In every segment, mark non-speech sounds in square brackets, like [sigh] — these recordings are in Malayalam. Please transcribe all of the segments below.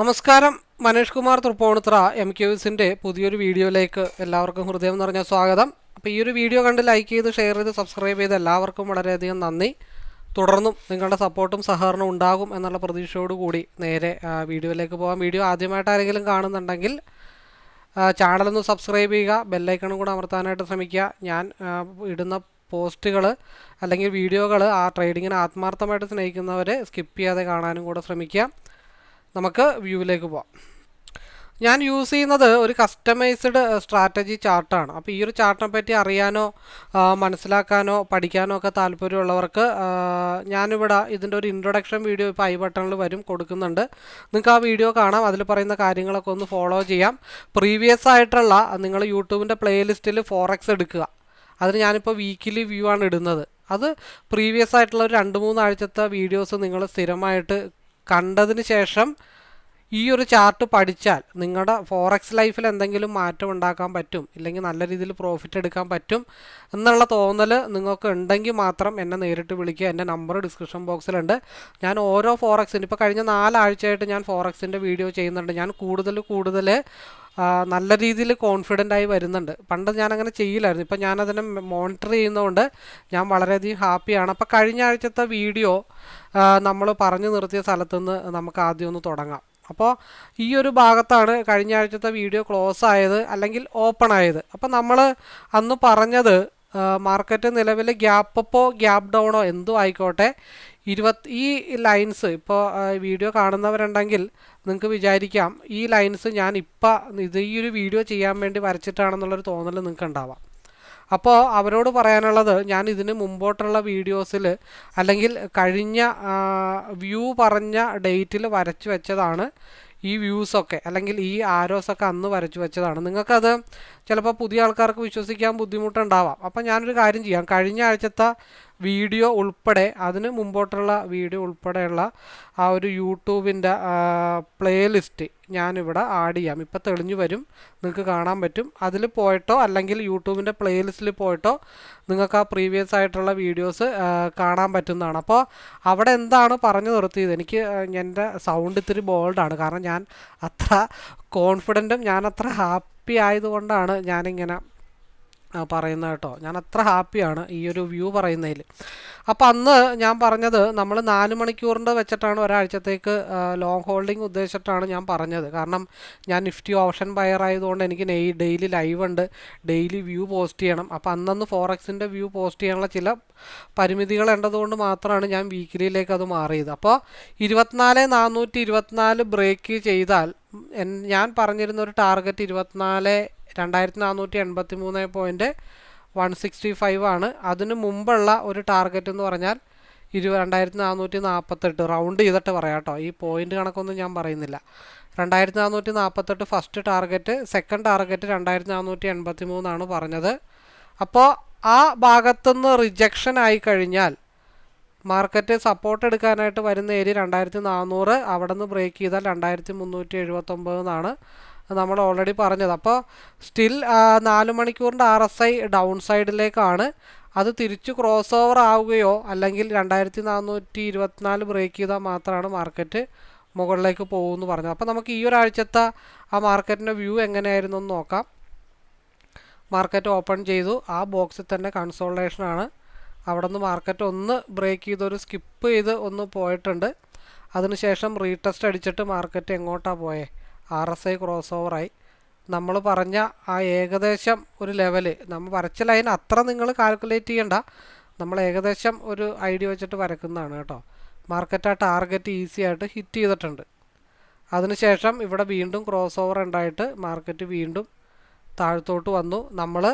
നമസ്കാരം. മനീഷ് കുമാർ തൃപ്പൂണിത്ര എം ക്യൂസിന്റെ പുതിയൊരു വീഡിയോയിലേക്ക് എല്ലാവർക്കും ഹൃദയം നിറഞ്ഞ സ്വാഗതം. അപ്പോൾ ഈ ഒരു വീഡിയോ കണ്ട് ലൈക്ക് ചെയ്ത് ഷെയർ ചെയ്ത് സബ്സ്ക്രൈബ് ചെയ്ത് എല്ലാവർക്കും വളരെയധികം നന്ദി. തുടർന്നും നിങ്ങളുടെ സപ്പോർട്ടും സഹകരണവും ഉണ്ടാകും എന്നുള്ള പ്രതീക്ഷയോടുകൂടി നേരെ വീഡിയോയിലേക്ക് പോകാം. വീഡിയോ ആദ്യമായിട്ട് ആരെങ്കിലും കാണുന്നുണ്ടെങ്കിൽ ചാനലൊന്ന് സബ്സ്ക്രൈബ് ചെയ്യുക ബെല്ലൈക്കണും കൂടെ അമർത്താനായിട്ട് ശ്രമിക്കുക. ഞാൻ ഇടുന്ന പോസ്റ്റുകൾ അല്ലെങ്കിൽ വീഡിയോകൾ ആ ട്രേഡിങ്ങിനെ ആത്മാർത്ഥമായിട്ട് സ്നേഹിക്കുന്നവരെ സ്കിപ്പ് ചെയ്യാതെ കാണാനും കൂടെ ശ്രമിക്കുക. നമുക്ക് വ്യൂവിലേക്ക് പോവാം. ഞാൻ യൂസ് ചെയ്യുന്നത് ഒരു കസ്റ്റമൈസ്ഡ് സ്ട്രാറ്റജി ചാർട്ടാണ്. അപ്പോൾ ഈ ഒരു ചാർട്ടിനെ പറ്റി അറിയാനോ മനസ്സിലാക്കാനോ പഠിക്കാനോ ഒക്കെ താല്പര്യമുള്ളവർക്ക് ഞാനിവിടെ ഇതിന്റെ ഒരു ഇൻട്രൊഡക്ഷൻ വീഡിയോ ഇപ്പോൾ ഐ ബട്ടണിൽ വരും കൊടുക്കുന്നുണ്ട്. നിങ്ങൾക്ക് ആ വീഡിയോ കാണാം. അതിൽ പറയുന്ന കാര്യങ്ങളൊക്കെ ഒന്ന് ഫോളോ ചെയ്യാം. പ്രീവിയസ് ആയിട്ടുള്ള നിങ്ങൾ യൂട്യൂബിന്റെ പ്ലേലിസ്റ്റിൽ ഫോറക്സ് എടുക്കുക. അതിന് ഞാനിപ്പോൾ വീക്കിലി വ്യൂ ആണ് ഇടുന്നത്. അത് പ്രീവിയസ് ആയിട്ടുള്ള ഒരു രണ്ട് മൂന്നാഴ്ചത്തെ വീഡിയോസ് നിങ്ങൾ സ്ഥിരമായിട്ട് കണ്ടതിന് ശേഷം ഈ ഒരു ചാർട്ട് പഠിച്ചാൽ നിങ്ങളുടെ ഫോറക്സ് ലൈഫിൽ എന്തെങ്കിലും മാറ്റം ഉണ്ടാക്കാൻ പറ്റും ഇല്ലെങ്കിൽ നല്ല രീതിയിൽ പ്രോഫിറ്റ് എടുക്കാൻ പറ്റും എന്നുള്ള തോന്നൽ നിങ്ങൾക്ക് ഉണ്ടെങ്കിൽ മാത്രം എന്നെ നേരിട്ട് വിളിക്കുക. എന്റെ നമ്പർ ഡിസ്ക്രിപ്ഷൻ ബോക്സിലുണ്ട് ഞാൻ ഓരോ ഫോറക്സിന്റെ ഇപ്പോൾ കഴിഞ്ഞ നാലാഴ്ചയായിട്ട് ഞാൻ ഫോറക്സിന്റെ വീഡിയോ ചെയ്യുന്നുണ്ട്. ഞാൻ കൂടുതൽ കൂടുതൽ നല്ല രീതിയിൽ കോൺഫിഡന്റ് ആയി വരുന്നുണ്ട്. പണ്ട് ഞാനങ്ങനെ ചെയ്യില്ലായിരുന്നു. ഇപ്പം ഞാനതിനെ മോണിറ്റർ ചെയ്യുന്നതുകൊണ്ട് ഞാൻ വളരെയധികം ഹാപ്പിയാണ് അപ്പോൾ കഴിഞ്ഞ ആഴ്ചത്തെ വീഡിയോ നമ്മൾ പറഞ്ഞു നിർത്തിയ സ്ഥലത്തുനിന്ന് നമുക്ക് ആദ്യം ഒന്ന് തുടങ്ങാം. അപ്പോൾ ഈ ഒരു ഭാഗത്താണ് കഴിഞ്ഞ ആഴ്ചത്തെ വീഡിയോ ക്ലോസ് ആയത് അല്ലെങ്കിൽ ഓപ്പൺ ആയത്. അപ്പോൾ നമ്മൾ അന്ന് പറഞ്ഞത് മാർക്കറ്റ് നിലവിൽ ഗ്യാപ്പ് അപ്പോ ഗ്യാപ്പ് ഡൗണോ എന്തോ ആയിക്കോട്ടെ. ഇരുപത്തി ഈ ലൈൻസ് ഇപ്പോൾ വീഡിയോ കാണുന്നവരുണ്ടെങ്കിൽ നിങ്ങൾക്ക് വിചാരിക്കാം ഈ ലൈൻസ് ഞാൻ ഇപ്പം ഇത് ഈ ഒരു വീഡിയോ ചെയ്യാൻ വേണ്ടി വരച്ചിട്ടാണെന്നുള്ളൊരു തോന്നൽ നിങ്ങൾക്ക് ഉണ്ടാവാം അപ്പോൾ അവരോട് പറയാനുള്ളത് ഞാൻ ഇതിന് മുമ്പോട്ടുള്ള വീഡിയോസിൽ അല്ലെങ്കിൽ കഴിഞ്ഞ വ്യൂ പറഞ്ഞ ഡേറ്റിൽ വരച്ചു വെച്ചതാണ് ഈ വ്യൂസൊക്കെ അല്ലെങ്കിൽ ഈ ആരോസൊക്കെ അന്ന് വരച്ചു വെച്ചതാണ്. നിങ്ങൾക്കത് ചിലപ്പോൾ പുതിയ ആൾക്കാർക്ക് വിശ്വസിക്കാൻ ബുദ്ധിമുട്ടുണ്ടാവാം. അപ്പം ഞാനൊരു കാര്യം ചെയ്യാം. കഴിഞ്ഞ ആഴ്ചത്തെ വീഡിയോ ഉൾപ്പെടെ അതിന് മുമ്പോട്ടുള്ള വീഡിയോ ഉൾപ്പെടെയുള്ള ആ ഒരു യൂട്യൂബിന്റെ പ്ലേലിസ്റ്റ് ഞാനിവിടെ ആഡ് ചെയ്യാം. ഇപ്പം തെളിഞ്ഞു വരും. നിങ്ങൾക്ക് കാണാൻ പറ്റും. അതിൽ പോയിട്ടോ അല്ലെങ്കിൽ യൂട്യൂബിന്റെ പ്ലേലിസ്റ്റിൽ പോയിട്ടോ നിങ്ങൾക്ക് ആ പ്രീവിയസ് ആയിട്ടുള്ള വീഡിയോസ് കാണാൻ പറ്റുന്നതാണ്. അപ്പോൾ അവിടെ എന്താണ് പറഞ്ഞു നിർത്തിയത്? എനിക്ക് എന്റെ സൗണ്ട് ഇത്തിരി ബോൾഡാണ്. കാരണം ഞാൻ അത്ര കോൺഫിഡന്റും ഞാൻ അത്ര ഹാപ്പി ആയതുകൊണ്ടാണ് ഞാനിങ്ങനെ പറയുന്നത് കേട്ടോ. ഞാൻ അത്ര ഹാപ്പിയാണ് ഈ ഒരു വ്യൂ പറയുന്നതിൽ. അപ്പോൾ അന്ന് ഞാൻ പറഞ്ഞത് നമ്മൾ നാല് മണിക്കൂറിന്റെ വെച്ചിട്ടാണ് ഒരാഴ്ചത്തേക്ക് ലോങ് ഹോൾഡിംഗ് ഉദ്ദേശിച്ചിട്ടാണ് ഞാൻ പറഞ്ഞത്. കാരണം ഞാൻ നിഫ്റ്റി ഓപ്ഷൻ ബയർ ആയതുകൊണ്ട് എനിക്ക് ഡെയിലി ലൈവ് ഉണ്ട്. ഡെയിലി വ്യൂ പോസ്റ്റ് ചെയ്യണം. അപ്പോൾ അന്നന്ന് ഫോറക്സിന്റെ വ്യൂ പോസ്റ്റ് ചെയ്യാനുള്ള ചില പരിമിതികൾ ഉണ്ടതുകൊണ്ട് മാത്രമാണ് ഞാൻ വീക്കിലിയിലേക്ക് അത് മാറിയത്. അപ്പോൾ ഇരുപത്തിനാല് നാനൂറ്റി ഇരുപത്തിനാല് ബ്രേക്ക് ചെയ്താൽ ഞാൻ പറഞ്ഞിരുന്ന ഒരു ടാർഗറ്റ് ഇരുപത്തിനാല് രണ്ടായിരത്തി നാനൂറ്റി എൺപത്തി മൂന്ന് പോയിന്റ് വൺ സിക്സ്റ്റി ഫൈവ് ആണ്. അതിന് മുമ്പുള്ള ഒരു ടാർഗറ്റ് എന്ന് പറഞ്ഞാൽ ഇരു രണ്ടായിരത്തി നാനൂറ്റി നാൽപ്പത്തെട്ട് റൗണ്ട് ചെയ്തിട്ട് പറയാം കേട്ടോ ഈ പോയിന്റ് കണക്കൊന്നും ഞാൻ പറയുന്നില്ല. രണ്ടായിരത്തി നാനൂറ്റി നാൽപ്പത്തെട്ട് ഫസ്റ്റ് ടാർഗറ്റ് സെക്കൻഡ് ടാർഗറ്റ് രണ്ടായിരത്തി നാനൂറ്റി എൺപത്തി മൂന്നാണ് പറഞ്ഞത്. അപ്പോൾ ആ ഭാഗത്തുനിന്ന് റിജക്ഷൻ ആയി കഴിഞ്ഞാൽ മാർക്കറ്റ് സപ്പോർട്ട് എടുക്കാനായിട്ട് വരുന്ന ഏരിയ രണ്ടായിരത്തി നാനൂറ് അവിടെ നിന്ന് ബ്രേക്ക് ചെയ്താൽ രണ്ടായിരത്തി മുന്നൂറ്റി എഴുപത്തൊമ്പത് എന്നാണ് നമ്മൾ ഓൾറെഡി പറഞ്ഞത്. അപ്പോൾ സ്റ്റിൽ നാല് മണിക്കൂറിന്റെ ആർ എസ് ഐ ഡൗൺ സൈഡിലേക്കാണ് അത് തിരിച്ച് ക്രോസ് ഓവർ ആവുകയോ അല്ലെങ്കിൽ രണ്ടായിരത്തി നാനൂറ്റി ഇരുപത്തിനാല് ബ്രേക്ക് ചെയ്താൽ മാത്രമാണ് മാർക്കറ്റ് മുകളിലേക്ക് പോകുമെന്ന് പറഞ്ഞത്. അപ്പോൾ നമുക്ക് ഈ ഒരാഴ്ചത്തെ ആ മാർക്കറ്റിന്റെ വ്യൂ എങ്ങനെയായിരുന്നു എന്ന് നോക്കാം. മാർക്കറ്റ് ഓപ്പൺ ചെയ്തു. ആ ബോക്സിൽ തന്നെ കൺസോൾട്ടേഷനാണ് അവിടെ നിന്ന് മാർക്കറ്റ് ഒന്ന് ബ്രേക്ക് ചെയ്ത് ഒരു സ്കിപ്പ് ചെയ്ത് ഒന്ന് പോയിട്ടുണ്ട്. അതിനുശേഷം റീടെസ്റ്റ് അടിച്ചിട്ട് മാർക്കറ്റ് എങ്ങോട്ടാണ് പോയേ? ആർ എസ് ഐ ക്രോസ് ഓവറായി നമ്മൾ പറഞ്ഞ ആ ഏകദേശം ഒരു ലെവൽ നമ്മൾ വരച്ച ലൈൻ അത്ര നിങ്ങൾ കാൽക്കുലേറ്റ് ചെയ്യണ്ട. നമ്മൾ ഏകദേശം ഒരു ഐഡിയ വെച്ചിട്ട് വരക്കുന്നതാണ് കേട്ടോ. മാർക്കറ്റ് ആ ടാർഗറ്റ് ഈസി ആയിട്ട് ഹിറ്റ് ചെയ്തിട്ടുണ്ട്. അതിനുശേഷം ഇവിടെ വീണ്ടും ക്രോസ് ഓവർ ഉണ്ടായിട്ട് മാർക്കറ്റ് വീണ്ടും താഴത്തോട്ട് വന്നു. നമ്മൾ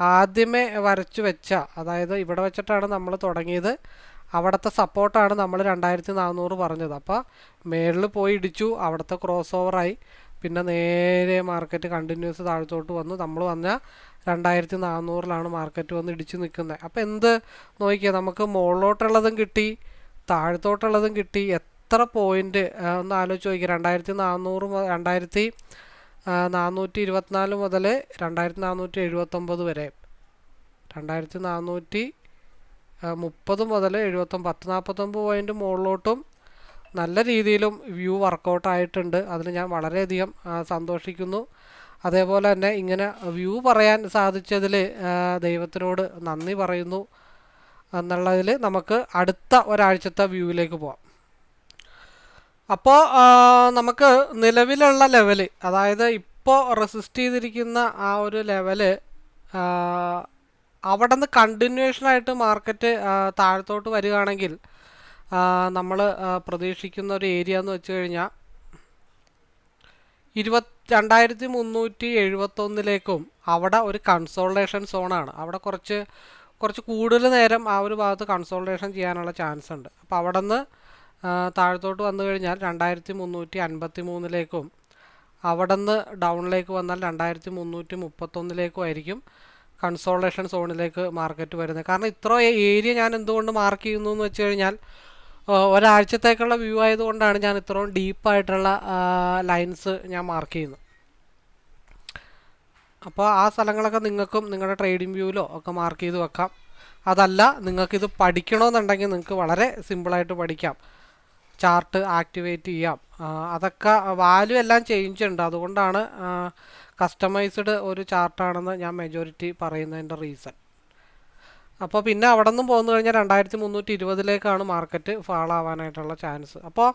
ആദ്യമേ വരച്ചു വെച്ച അതായത് ഇവിടെ വെച്ചിട്ടാണ് നമ്മൾ തുടങ്ങിയത്. അവിടുത്തെ സപ്പോർട്ടാണ് നമ്മൾ രണ്ടായിരത്തി നാനൂറ് പറഞ്ഞത്. അപ്പോൾ മേളിൽ പോയി ഇടിച്ചു അവിടുത്തെ ക്രോസ് ഓവറായി പിന്നെ നേരെ മാർക്കറ്റ് കണ്ടിന്യൂസ് താഴത്തോട്ട് വന്നു. നമ്മൾ വന്ന രണ്ടായിരത്തി നാനൂറിലാണ് മാർക്കറ്റ് വന്ന് ഇടിച്ചു നിൽക്കുന്നത് അപ്പോൾ എന്ത് നോക്കിയാൽ നമുക്ക് മുകളിലോട്ടുള്ളതും കിട്ടി താഴത്തോട്ടുള്ളതും കിട്ടി. എത്ര പോയിന്റ് ഒന്ന് ആലോചിച്ച് നോക്കിയാൽ രണ്ടായിരത്തി നാനൂറ് രണ്ടായിരത്തി നാനൂറ്റി ഇരുപത്തിനാല് മുതൽ രണ്ടായിരത്തി നാനൂറ്റി എഴുപത്തൊമ്പത് വരെ. രണ്ടായിരത്തി നാനൂറ്റി മുപ്പത് മുതൽ എഴുപത്തൊമ്പത് പത്ത് നാൽപ്പത്തൊമ്പത് പോയിന്റ് മുകളിലോട്ടും നല്ല രീതിയിലും വ്യൂ വർക്കൗട്ട് ആയിട്ടുണ്ട് അതിന് ഞാൻ വളരെയധികം സന്തോഷിക്കുന്നു. അതേപോലെ തന്നെ ഇങ്ങനെ വ്യൂ പറയാൻ സാധിച്ചതിൽ ദൈവത്തിനോട് നന്ദി പറയുന്നു. എന്നുള്ളതിൽ നമുക്ക് അടുത്ത ഒരാഴ്ചത്തെ വ്യൂവിലേക്ക് പോവാം. അപ്പോൾ നമുക്ക് നിലവിലുള്ള ലെവൽ അതായത് ഇപ്പോൾ റെസിസ്റ്റ് ചെയ്തിരിക്കുന്ന ആ ഒരു ലെവൽ അവിടെ നിന്ന് കണ്ടിന്യൂഷനായിട്ട് മാർക്കറ്റ് താഴത്തോട്ട് വരികയാണെങ്കിൽ നമ്മൾ പ്രതീക്ഷിക്കുന്ന ഒരു ഏരിയ എന്ന് വെച്ച് കഴിഞ്ഞാൽ ഇരുപത്തി രണ്ടായിരത്തി മുന്നൂറ്റി എഴുപത്തൊന്നിലേക്കും അവിടെ ഒരു കൺസോൾട്ടേഷൻ സോണാണ് അവിടെ കുറച്ച് കുറച്ച് കൂടുതൽ നേരം ആ ഒരു ഭാഗത്ത് കൺസോൾട്ടേഷൻ ചെയ്യാനുള്ള ചാൻസ് ഉണ്ട്. അപ്പോൾ അവിടെ നിന്ന് താഴത്തോട്ട് വന്നു കഴിഞ്ഞാൽ രണ്ടായിരത്തി മുന്നൂറ്റി അൻപത്തി മൂന്നിലേക്കും അവിടെ നിന്ന് ഡൗണിലേക്ക് വന്നാൽ രണ്ടായിരത്തി മുന്നൂറ്റി മുപ്പത്തൊന്നിലേക്കും ആയിരിക്കും കൺസോളേഷൻ സോണിലേക്ക് മാർക്കറ്റ് വരുന്നത്. കാരണം ഇത്ര ഏരിയ ഞാൻ എന്തുകൊണ്ട് മാർക്ക് ചെയ്യുന്നു എന്ന് വെച്ച് കഴിഞ്ഞാൽ ഒരാഴ്ചത്തേക്കുള്ള വ്യൂ ആയതുകൊണ്ടാണ് ഞാൻ ഇത്രയും ഡീപ്പായിട്ടുള്ള ലൈൻസ് ഞാൻ മാർക്ക് ചെയ്യുന്നത്. അപ്പോൾ ആ സ്ഥലങ്ങളൊക്കെ നിങ്ങൾക്കും നിങ്ങളുടെ ട്രേഡിംഗ് വ്യൂവിലോ ഒക്കെ മാർക്ക് ചെയ്ത് വെക്കാം. അതല്ല നിങ്ങൾക്കിത് പഠിക്കണമെന്നുണ്ടെങ്കിൽ നിങ്ങൾക്ക് വളരെ സിമ്പിളായിട്ട് പഠിക്കാം. ചാർട്ട് ആക്ടിവേറ്റ് ചെയ്യാം. അതൊക്കെ വാല്യൂ എല്ലാം ചേഞ്ച് ഉണ്ട്. അതുകൊണ്ടാണ് കസ്റ്റമൈസ്ഡ് ഒരു ചാർട്ടാണെന്ന് ഞാൻ മെജോറിറ്റി പറയുന്നതിന്റെ റീസൺ അപ്പോൾ പിന്നെ അവിടെ നിന്നും പോകുന്നു കഴിഞ്ഞാൽ രണ്ടായിരത്തി മുന്നൂറ്റി ഇരുപതിലേക്കാണ് മാർക്കറ്റ് ഫാൾ ആവാനായിട്ടുള്ള ചാൻസ് അപ്പോൾ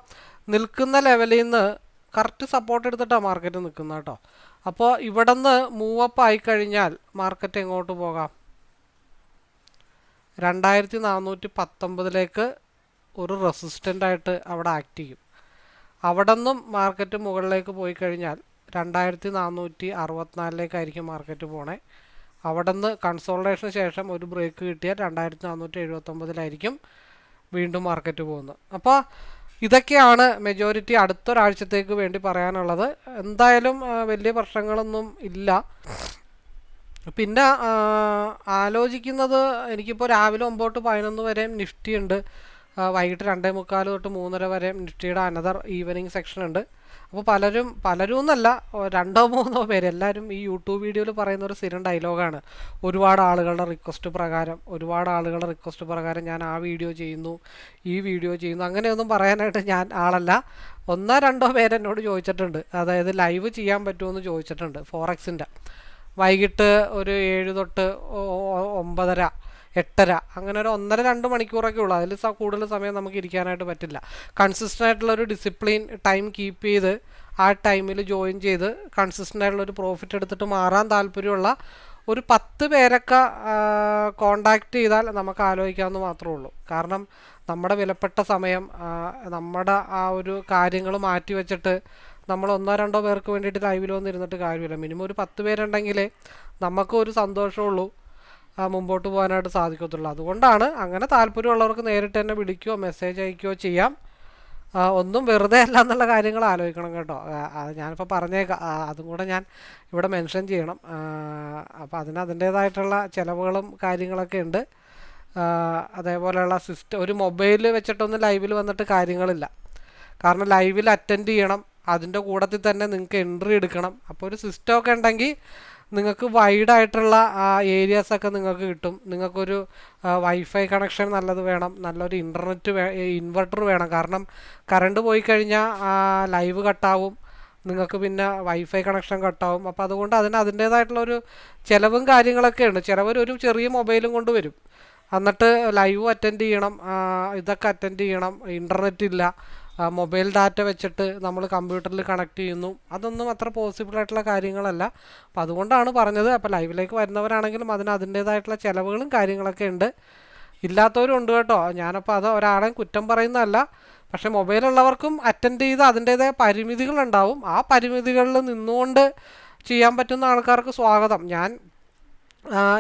നിൽക്കുന്ന ലെവലിൽ നിന്ന് കറക്റ്റ് സപ്പോർട്ട് എടുത്തിട്ടാണ് മാർക്കറ്റ് നിൽക്കുന്നത് കേട്ടോ. അപ്പോൾ ഇവിടെ നിന്ന് മൂവപ്പ് ആയിക്കഴിഞ്ഞാൽ മാർക്കറ്റ് എങ്ങോട്ട് പോകാം? രണ്ടായിരത്തി നാനൂറ്റി പത്തൊമ്പതിലേക്ക് ഒരു റെസിസ്റ്റന്റായിട്ട് അവിടെ ആക്ട് ചെയ്യും. അവിടെ നിന്നും മാർക്കറ്റ് മുകളിലേക്ക് പോയി കഴിഞ്ഞാൽ രണ്ടായിരത്തി നാനൂറ്റി അറുപത്തിനാലിലേക്കായിരിക്കും മാർക്കറ്റ് പോണേ. അവിടെ നിന്ന് കൺസോൾട്ടേഷന് ശേഷം ഒരു ബ്രേക്ക് കിട്ടിയാൽ രണ്ടായിരത്തി നാനൂറ്റി എഴുപത്തൊമ്പതിലായിരിക്കും വീണ്ടും മാർക്കറ്റ് പോകുന്നത്. അപ്പോൾ ഇതൊക്കെയാണ് മെജോറിറ്റി അടുത്തൊരാഴ്ചത്തേക്ക് വേണ്ടി പറയാനുള്ളത്. എന്തായാലും വലിയ പ്രശ്നങ്ങളൊന്നും ഇല്ല. പിന്നെ ആലോചിക്കുന്നത് എനിക്കിപ്പോൾ രാവിലെ ഒമ്പോട്ട് പതിനൊന്ന് വരെയും ആ, വൈകിട്ട് രണ്ടേ മുക്കാൽ തൊട്ട് മൂന്നര വരെ നിഫ്റ്റിയുടെ അനദർ ഈവനിങ് സെക്ഷൻ ഉണ്ട്. അപ്പോൾ പലരും പലരും എന്നല്ല രണ്ടോ മൂന്നോ പേര് എല്ലാവരും ഈ യൂട്യൂബ് വീഡിയോയിൽ പറയുന്ന ഒരു സ്ഥിരം ഡയലോഗാണ് ഒരുപാട് ആളുകളുടെ റിക്വസ്റ്റ് പ്രകാരം ഒരുപാട് ആളുകളുടെ റിക്വസ്റ്റ് പ്രകാരം ഞാൻ ആ വീഡിയോ ചെയ്യുന്നു ഈ വീഡിയോ ചെയ്യുന്നു. അങ്ങനെയൊന്നും പറയാനായിട്ട് ഞാൻ ആളല്ല. ഒന്നോ രണ്ടോ പേരെന്നോട് ചോദിച്ചിട്ടുണ്ട്. അതായത് ലൈവ് ചെയ്യാൻ പറ്റുമെന്ന് ചോദിച്ചിട്ടുണ്ട് ഫോറക്സിന്റെ വൈകിട്ട് ഒരു ഏഴ് തൊട്ട് ഒമ്പതര എട്ടര. അങ്ങനെ ഒരു ഒന്നര രണ്ട് മണിക്കൂറൊക്കെ ഉള്ളൂ. അതിൽ കൂടുതൽ സമയം നമുക്ക് ഇരിക്കാനായിട്ട് പറ്റില്ല. കൺസിസ്റ്റന്റ് ആയിട്ടുള്ള ഒരു ഡിസിപ്ലിൻ ടൈം കീപ്പ് ചെയ്ത് ആ ടൈമിൽ ജോയിൻ ചെയ്ത് കൺസിസ്റ്റന്റ് ആയിട്ടുള്ള ഒരു പ്രോഫിറ്റ് എടുത്തിട്ട് മാറാൻ താല്പര്യമുള്ള ഒരു പത്ത് പേരൊക്കെ കോണ്ടാക്ട് ചെയ്താൽ നമുക്ക് ആലോചിക്കാമെന്ന് മാത്രമേ ഉള്ളൂ. കാരണം നമ്മുടെ വിലപ്പെട്ട സമയം നമ്മുടെ ആ ഒരു കാര്യങ്ങൾ മാറ്റി വെച്ചിട്ട് നമ്മൾ ഒന്നോ രണ്ടോ പേർക്ക് വേണ്ടിയിട്ട് ലൈവിൽ വന്നിരുന്നിട്ട് കാര്യമില്ല. മിനിമം ഒരു പത്ത് പേരുണ്ടെങ്കിൽ നമുക്ക് ഒരു സന്തോഷമുള്ളൂ മുമ്പോട്ട് പോകാനായിട്ട് സാധിക്കത്തുള്ളൂ. അതുകൊണ്ടാണ് അങ്ങനെ താല്പര്യമുള്ളവർക്ക് നേരിട്ട് തന്നെ വിളിക്കുകയോ മെസ്സേജ് അയക്കുകയോ ചെയ്യാം. ഒന്നും വെറുതെ അല്ല എന്നുള്ള കാര്യങ്ങൾ ആലോചിക്കണം കേട്ടോ. അത് ഞാനിപ്പോൾ പറഞ്ഞേക്കാം. അതും കൂടെ ഞാൻ ഇവിടെ മെൻഷൻ ചെയ്യണം. അപ്പോൾ അതിന് അതിന്റേതായിട്ടുള്ള ചിലവുകളും കാര്യങ്ങളൊക്കെ ഉണ്ട്. അതേപോലെയുള്ള സിസ്റ്റം ഒരു മൊബൈൽ വെച്ചിട്ടൊന്നും ലൈവിൽ വന്നിട്ട് കാര്യങ്ങളില്ല. കാരണം ലൈവിൽ അറ്റൻഡ് ചെയ്യണം. അതിന്റെ കൂട്ടത്തിൽ തന്നെ നിങ്ങൾക്ക് എൻട്രി എടുക്കണം. അപ്പോൾ ഒരു സിസ്റ്റമൊക്കെ ഉണ്ടെങ്കിൽ നിങ്ങൾക്ക് വൈഡായിട്ടുള്ള ഏരിയാസൊക്കെ നിങ്ങൾക്ക് കിട്ടും. നിങ്ങൾക്കൊരു വൈഫൈ കണക്ഷൻ നല്ലത് വേണം. നല്ലൊരു ഇന്റർനെറ്റ് ഇൻവെർട്ടർ വേണം. കാരണം കറണ്ട് പോയി കഴിഞ്ഞാൽ ലൈവ് കട്ടാവും നിങ്ങൾക്ക് പിന്നെ വൈഫൈ കണക്ഷൻ കട്ടാവും അപ്പോൾ അതുകൊണ്ട് അതിന് അതിന്റേതായിട്ടുള്ളൊരു ചിലവും കാര്യങ്ങളൊക്കെ ഉണ്ട്. ചിലവർ ഒരു ചെറിയ മൊബൈലും കൊണ്ട് വരും. എന്നിട്ട് ലൈവ് അറ്റൻഡ് ചെയ്യണം. ഇതൊക്കെ അറ്റൻഡ് ചെയ്യണം. ഇന്റർനെറ്റ് ഇല്ല. മൊബൈൽ ഡാറ്റ വെച്ചിട്ട് നമ്മൾ കമ്പ്യൂട്ടറിൽ കണക്ട് ചെയ്യുന്നു. അതൊന്നും അത്ര പോസിബിൾ ആയിട്ടുള്ള കാര്യങ്ങളല്ല. അപ്പം അതുകൊണ്ടാണ് പറഞ്ഞത്. അപ്പോൾ ലൈവിലേക്ക് വരുന്നവരാണെങ്കിലും അതിന് അതിന്റേതായിട്ടുള്ള ചിലവുകളും കാര്യങ്ങളൊക്കെ ഉണ്ട്. ഇല്ലാത്തവരും ഉണ്ട് കേട്ടോ. ഞാനപ്പോൾ അത് ഒരാളെയും കുറ്റം പറയുന്നതല്ല. പക്ഷേ മൊബൈലുള്ളവർക്കും അറ്റൻഡ് ചെയ്ത് അതിന്റേതായ പരിമിതികളുണ്ടാവും ആ പരിമിതികളിൽ നിന്നുകൊണ്ട് ചെയ്യാൻ പറ്റുന്ന ആൾക്കാർക്ക് സ്വാഗതം. ഞാൻ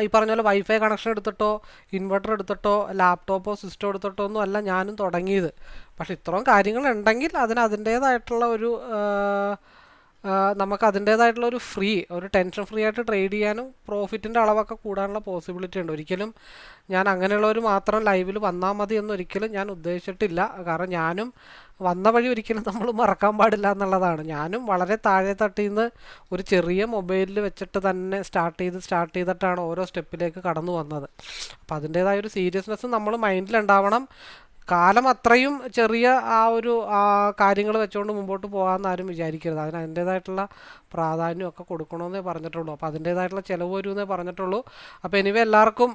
ഈ പറഞ്ഞ പോലെ വൈഫൈ കണക്ഷൻ എടുത്തിട്ടോ ഇൻവെർട്ടർ എടുത്തിട്ടോ ലാപ്ടോപ്പോ സിസ്റ്റോ എടുത്തിട്ടോ ഒന്നും അല്ല ഞാനും തുടങ്ങിയത്. പക്ഷെ ഇത്രയും കാര്യങ്ങൾ ഉണ്ടെങ്കിൽ അതിന് അതിന്റേതായിട്ടുള്ള ഒരു നമുക്ക് അതിന്റേതായിട്ടുള്ള ഒരു ഫ്രീ ഒരു ടെൻഷൻ ഫ്രീ ആയിട്ട് ട്രേഡ് ചെയ്യാനും പ്രോഫിറ്റിന്റെ അളവൊക്കെ കൂടാനുള്ള പോസിബിലിറ്റി ഉണ്ട്. ഒരിക്കലും ഞാൻ അങ്ങനെയുള്ളവർ മാത്രം ലൈവിൽ വന്നാൽ മതി എന്നൊരിക്കലും ഞാൻ ഉദ്ദേശിച്ചിട്ടില്ല. കാരണം ഞാനും വന്ന വഴി ഒരിക്കലും നമ്മൾ മറക്കാൻ പാടില്ല എന്നുള്ളതാണ്. ഞാനും വളരെ താഴെ തട്ടിൽ നിന്ന് ഒരു ചെറിയ മൊബൈലിൽ വെച്ചിട്ട് തന്നെ സ്റ്റാർട്ട് ചെയ്ത് സ്റ്റാർട്ട് ചെയ്തിട്ടാണ് ഓരോ സ്റ്റെപ്പിലേക്ക് കടന്നു വന്നത്. അപ്പോൾ അതിന്റേതായ ഒരു സീരിയസ്നെസ് നമ്മൾ മൈൻഡിലുണ്ടാവണം കാലം അത്രയും ചെറിയ ആ ഒരു കാര്യങ്ങൾ വെച്ചുകൊണ്ട് മുമ്പോട്ട് പോകാമെന്ന് ആരും വിചാരിക്കരുത്. അതിന് അതിന്റേതായിട്ടുള്ള പ്രാധാന്യമൊക്കെ കൊടുക്കണമെന്നേ പറഞ്ഞിട്ടുള്ളൂ. അപ്പോൾ അതിന്റേതായിട്ടുള്ള ചിലവ് വരുമെന്നേ പറഞ്ഞിട്ടുള്ളൂ. അപ്പോൾ എനിവേ എല്ലാവർക്കും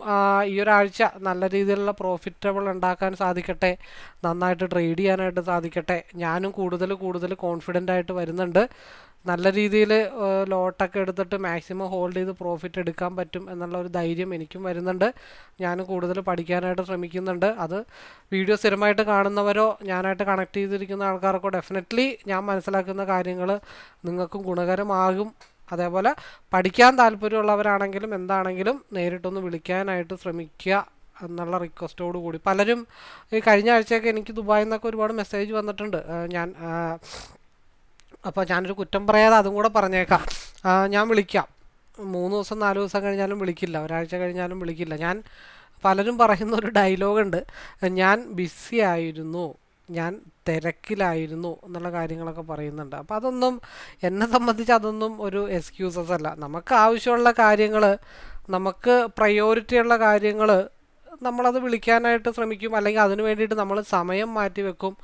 ഈ ഒരാഴ്ച നല്ല രീതിയിലുള്ള പ്രോഫിറ്റബിൾ ഉണ്ടാക്കാൻ സാധിക്കട്ടെ നന്നായിട്ട് ട്രേഡ് ചെയ്യാനായിട്ട് സാധിക്കട്ടെ. ഞാനും കൂടുതൽ കൂടുതൽ കോൺഫിഡന്റ് ആയിട്ട് വരുന്നുണ്ട്. നല്ല രീതിയിൽ ലോട്ടൊക്കെ എടുത്തിട്ട് മാക്സിമം ഹോൾഡ് ചെയ്ത് പ്രോഫിറ്റ് എടുക്കാൻ പറ്റും എന്നുള്ള ഒരു ധൈര്യം എനിക്കും വരുന്നുണ്ട്. ഞാനും കൂടുതൽ പഠിക്കാനായിട്ട് ശ്രമിക്കുന്നുണ്ട്. അത് വീഡിയോ സ്ഥിരമായിട്ട് കാണുന്നവരോ ഞാനായിട്ട് കണക്ട് ചെയ്തിരിക്കുന്ന ആൾക്കാർക്കോ ഡെഫിനറ്റ്ലി ഞാൻ മനസ്സിലാക്കുന്ന കാര്യങ്ങൾ നിങ്ങൾക്കും ഗുണകരമാകും. അതേപോലെ പഠിക്കാൻ താല്പര്യമുള്ളവരാണെങ്കിലും എന്താണെങ്കിലും നേരിട്ടൊന്ന് വിളിക്കാനായിട്ട് ശ്രമിക്കുക എന്നുള്ള റിക്വസ്റ്റോട് കൂടി. പലരും ഈ കഴിഞ്ഞ ആഴ്ചയൊക്കെ എനിക്ക് ദുബായിൽ നിന്നൊക്കെ ഒരുപാട് മെസ്സേജ് വന്നിട്ടുണ്ട്. ഞാൻ അപ്പോൾ ഞാനൊരു കുറ്റം പറയാതെ അതും കൂടെ പറഞ്ഞേക്കാം. ഞാൻ വിളിക്കാം. മൂന്ന് ദിവസം നാല് ദിവസം കഴിഞ്ഞാലും വിളിക്കില്ല. ഒരാഴ്ച കഴിഞ്ഞാലും വിളിക്കില്ല. ഞാൻ പലരും പറയുന്ന ഒരു ഡയലോഗുണ്ട് ഞാൻ ബിസി ആയിരുന്നു. ഞാൻ തിരക്കിലായിരുന്നു എന്നുള്ള കാര്യങ്ങളൊക്കെ പറയുന്നുണ്ട്. അപ്പോൾ അതൊന്നും എന്നെ സംബന്ധിച്ച് അതൊന്നും ഒരു എക്സ്ക്യൂസസ് അല്ല. നമുക്ക് ആവശ്യമുള്ള കാര്യങ്ങൾ നമുക്ക് പ്രയോറിറ്റിയുള്ള കാര്യങ്ങൾ നമ്മളത് വിളിക്കാനായിട്ട് ശ്രമിക്കും. അല്ലെങ്കിൽ അതിന് വേണ്ടിയിട്ട് നമ്മൾ സമയം മാറ്റി വെക്കും.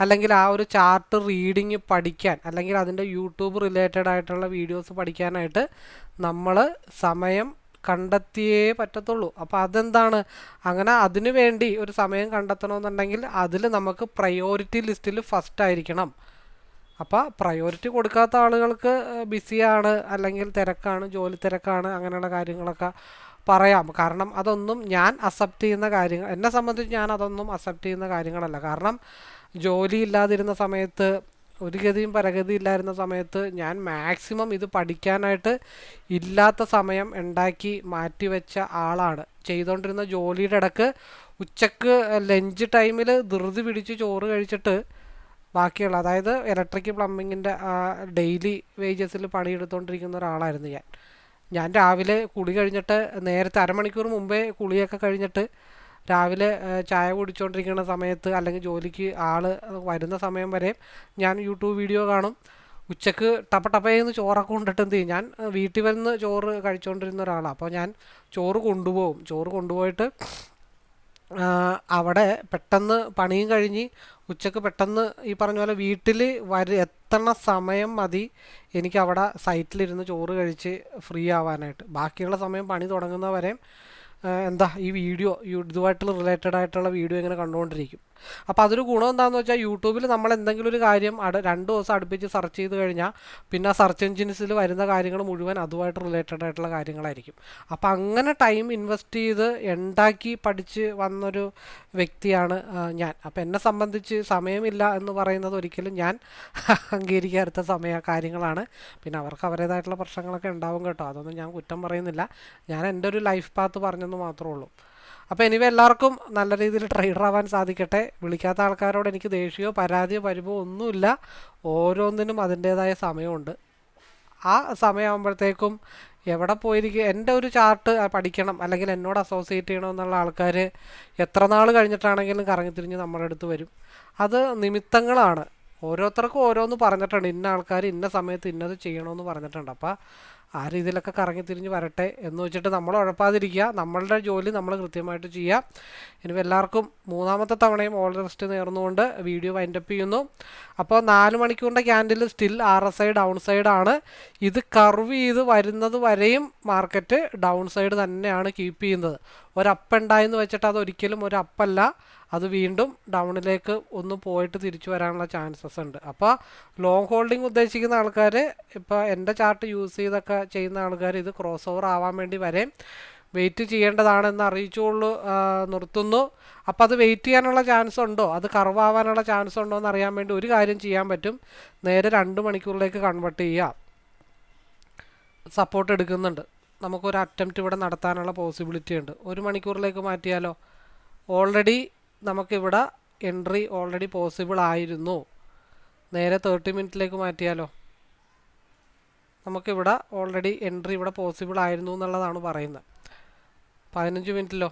അല്ലെങ്കിൽ ആ ഒരു ചാർട്ട് റീഡിങ് പഠിക്കാൻ അല്ലെങ്കിൽ അതിന്റെ യൂട്യൂബ് റിലേറ്റഡ് ആയിട്ടുള്ള വീഡിയോസ് പഠിക്കാനായിട്ട് നമ്മൾ സമയം കണ്ടെത്തിയേ പറ്റത്തുള്ളൂ. അപ്പോൾ അതെന്താണ്? അങ്ങനെ അതിനു വേണ്ടി ഒരു സമയം കണ്ടെത്തണമെന്നുണ്ടെങ്കിൽ അതിൽ നമുക്ക് പ്രയോറിറ്റി ലിസ്റ്റിൽ ഫസ്റ്റ് ആയിരിക്കണം. അപ്പോൾ പ്രയോറിറ്റി കൊടുക്കാത്ത ആളുകൾക്ക് ബിസിയാണ് അല്ലെങ്കിൽ തിരക്കാണ് ജോലി തിരക്കാണ് അങ്ങനെയുള്ള കാര്യങ്ങളൊക്കെ പറയാം. കാരണം അതൊന്നും ഞാൻ അക്സെപ്റ്റ് ചെയ്യുന്ന കാര്യങ്ങൾ എന്നെ സംബന്ധിച്ച് ഞാൻ അതൊന്നും അക്സെപ്റ്റ് ചെയ്യുന്ന കാര്യങ്ങളല്ല. കാരണം ജോലി ഇല്ലാതിരുന്ന സമയത്ത് ഒരു ഗതിയും പരഗതി ഇല്ലായിരുന്ന സമയത്ത് ഞാൻ മാക്സിമം ഇത് പഠിക്കാനായിട്ട് ഇല്ലാത്ത സമയം ഉണ്ടാക്കി മാറ്റിവെച്ച ആളാണ്. ചെയ്തുകൊണ്ടിരുന്ന ജോലിയുടെ ഇടയ്ക്ക് ഉച്ചയ്ക്ക് ലഞ്ച് ടൈമിൽ ധൃതി പിടിച്ച് ചോറ് കഴിച്ചിട്ട് ബാക്കിയുള്ള അതായത് ഇലക്ട്രിക് പ്ലംബിങ്ങിന്റെ ഡെയിലി വേജസിൽ പണിയെടുത്തുകൊണ്ടിരിക്കുന്ന ഒരാളായിരുന്നു ഞാൻ. ഞാൻ രാവിലെ കുളി കഴിഞ്ഞിട്ട് നേരത്തെ അരമണിക്കൂർ മുമ്പേ കുളിയൊക്കെ കഴിഞ്ഞിട്ട് രാവിലെ ചായ കുടിച്ചുകൊണ്ടിരിക്കുന്ന സമയത്ത് അല്ലെങ്കിൽ ജോലിക്ക് ആൾ വരുന്ന സമയം വരെ ഞാൻ യൂട്യൂബ് വീഡിയോ കാണും. ഉച്ചയ്ക്ക് ടപ്പ ടപ്പയെന്ന് ചോറൊക്കെ കൊണ്ടിട്ട് എന്ത് ചെയ്യും? ഞാൻ വീട്ടിൽ വന്ന് ചോറ് കഴിച്ചുകൊണ്ടിരുന്ന ഒരാളാണ് അപ്പോൾ ഞാൻ ചോറ് കൊണ്ടുപോകും. ചോറ് കൊണ്ടുപോയിട്ട് അവിടെ പെട്ടെന്ന് പണിയും കഴിഞ്ഞ് ഉച്ചയ്ക്ക് പെട്ടെന്ന് ഈ പറഞ്ഞ പോലെ വീട്ടിൽ വര എത്തണ സമയം മതി. എനിക്ക് അവിടെ സൈറ്റിലിരുന്ന് ചോറ് കഴിച്ച് ഫ്രീ ആവാനായിട്ട്. ബാക്കിയുള്ള സമയം പണി തുടങ്ങുന്നവരെയും എന്താ ഈ വീഡിയോ ഇതുമായിട്ടുള്ള റിലേറ്റഡ് ആയിട്ടുള്ള വീഡിയോ ഇങ്ങനെ കണ്ടുകൊണ്ടിരിക്കും. അപ്പോൾ അതൊരു ഗുണം എന്താണെന്ന് വെച്ചാൽ യൂട്യൂബിൽ നമ്മൾ എന്തെങ്കിലും ഒരു കാര്യം അട രണ്ട് ദിവസം അടുപ്പിച്ച് സെർച്ച് ചെയ്ത് കഴിഞ്ഞാൽ പിന്നെ ആ സെർച്ച് എഞ്ചിൻസിൽ വരുന്ന കാര്യങ്ങൾ മുഴുവൻ അതുമായിട്ട് റിലേറ്റഡ് ആയിട്ടുള്ള കാര്യങ്ങളായിരിക്കും. അപ്പോൾ അങ്ങനെ ടൈം ഇൻവെസ്റ്റ് ചെയ്ത് ഉണ്ടാക്കി പഠിച്ച് വന്നൊരു വ്യക്തിയാണ് ഞാൻ. അപ്പം എന്നെ സംബന്ധിച്ച് സമയമില്ല എന്ന് പറയുന്നത് ഒരിക്കലും ഞാൻ [laughs] അംഗീകരിക്കാത്ത സമയ കാര്യങ്ങളാണ്. പിന്നെ അവർക്ക് അവരുടേതായിട്ടുള്ള പ്രശ്നങ്ങളൊക്കെ ഉണ്ടാവും കേട്ടോ. അതൊന്നും ഞാൻ കുറ്റം പറയുന്നില്ല. ഞാൻ എന്റെ ഒരു ലൈഫ് പാത്ത് പറഞ്ഞെന്ന് മാത്രമേ ഉള്ളൂ. അപ്പോൾ എനിവേ എല്ലാവർക്കും നല്ല രീതിയിൽ ട്രേഡർ ആവാൻ സാധിക്കട്ടെ. വിളിക്കാത്ത ആൾക്കാരോട് എനിക്ക് ദേഷ്യമോ പരാതിയോ പരിഭവോ ഒന്നുമില്ല. ഓരോന്നിനും അതിന്റേതായ സമയമുണ്ട്. ആ സമയമാകുമ്പോഴത്തേക്കും എവിടെ പോയിരിക്കും എന്റെ ഒരു ചാർട്ട് പഠിക്കണം അല്ലെങ്കിൽ എന്നോട് അസോസിയേറ്റ് ചെയ്യണമെന്നുള്ള ആൾക്കാർ എത്ര നാൾ കഴിഞ്ഞിട്ടാണെങ്കിലും കറങ്ങിത്തിരിഞ്ഞ് നമ്മുടെ അടുത്ത് വരും. അത് നിമിത്തങ്ങളാണ്. ഓരോരുത്തർക്കും ഓരോന്ന് പറഞ്ഞിട്ടുണ്ട്. ഇന്ന ആൾക്കാർ ഇന്ന സമയത്ത് ഇന്നത് ചെയ്യണമെന്ന് പറഞ്ഞിട്ടുണ്ട്. അപ്പോൾ ആ രീതിയിലൊക്കെ കറങ്ങി തിരിഞ്ഞ് വരട്ടെ എന്ന് വെച്ചിട്ട് നമ്മൾ ഉഴപ്പാതിരിക്കുക. നമ്മളുടെ ജോലി നമ്മൾ കൃത്യമായിട്ട് ചെയ്യുക. ഇനി എല്ലാവർക്കും മൂന്നാമത്തെ തവണയും ഓൾ റെസ്റ്റ് നേർന്നുകൊണ്ട് വീഡിയോ വൈൻഡപ്പ് ചെയ്യുന്നു. അപ്പോൾ നാല് മണിക്കൂറിന്റെ candle still R S I down സൈഡാണ് ഇത് കർവ് ചെയ്ത് വരുന്നത് വരെയും മാർക്കറ്റ് ഡൗൺ സൈഡ് തന്നെയാണ് കീപ്പ് ചെയ്യുന്നത്. ഒരു അപ്പ് ഉണ്ടായെന്ന് വെച്ചിട്ട് അത് ഒരിക്കലും ഒരു അത് വീണ്ടും ഡൗണിലേക്ക് ഒന്ന് പോയിട്ട് തിരിച്ചു വരാനുള്ള ചാൻസസ് ഉണ്ട്. അപ്പോൾ ലോങ് ഹോൾഡിംഗ് ഉദ്ദേശിക്കുന്ന ആൾക്കാർ ഇപ്പോൾ എന്റെ ചാർട്ട് യൂസ് ചെയ്തൊക്കെ ചെയ്യുന്ന ആൾക്കാർ ഇത് ക്രോസ് ഓവർ ആവാൻ വേണ്ടി വരെ വെയിറ്റ് ചെയ്യേണ്ടതാണെന്ന് അറിയിച്ചുകൊള്ളു നിർത്തുന്നു. അപ്പോൾ അത് വെയിറ്റ് ചെയ്യാനുള്ള ചാൻസ് ഉണ്ടോ? അത് കർവ് ആവാനുള്ള ചാൻസ് ഉണ്ടോ എന്ന് അറിയാൻ വേണ്ടി ഒരു കാര്യം ചെയ്യാൻ പറ്റും. നേരെ രണ്ട് മണിക്കൂറിലേക്ക് കൺവേർട്ട് ചെയ്യുക സപ്പോർട്ട് എടുക്കുന്നുണ്ട്. നമുക്കൊരു അറ്റംപ്റ്റ് ഇവിടെ നടത്താനുള്ള പോസിബിലിറ്റി ഉണ്ട്. ഒരു മണിക്കൂറിലേക്ക് മാറ്റിയാലോ? ഓൾറെഡി നമുക്കിവിടെ എൻട്രി ഓൾറെഡി പോസിബിൾ ആയിരുന്നു. നേരെ തേർട്ടി മിനിറ്റിലേക്ക് മാറ്റിയാലോ? നമുക്കിവിടെ ഓൾറെഡി എൻട്രി ഇവിടെ പോസിബിൾ ആയിരുന്നു എന്നുള്ളതാണ് പറയുന്നത്. പതിനഞ്ച് മിനിറ്റിലോ?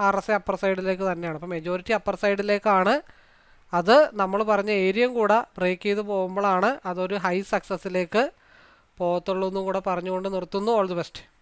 ആർ എസ് അപ്പർ സൈഡിലേക്ക് തന്നെയാണ്. അപ്പോൾ മെജോറിറ്റി അപ്പർ സൈഡിലേക്കാണ് അത് നമ്മൾ പറഞ്ഞ ഏരിയയും കൂടെ ബ്രേക്ക് ചെയ്ത് പോകുമ്പോഴാണ് അതൊരു ഹൈ സക്സസ്സിലേക്ക് പോകത്തുള്ളൂ എന്നും കൂടെ പറഞ്ഞുകൊണ്ട് നിർത്തുന്നു. All the best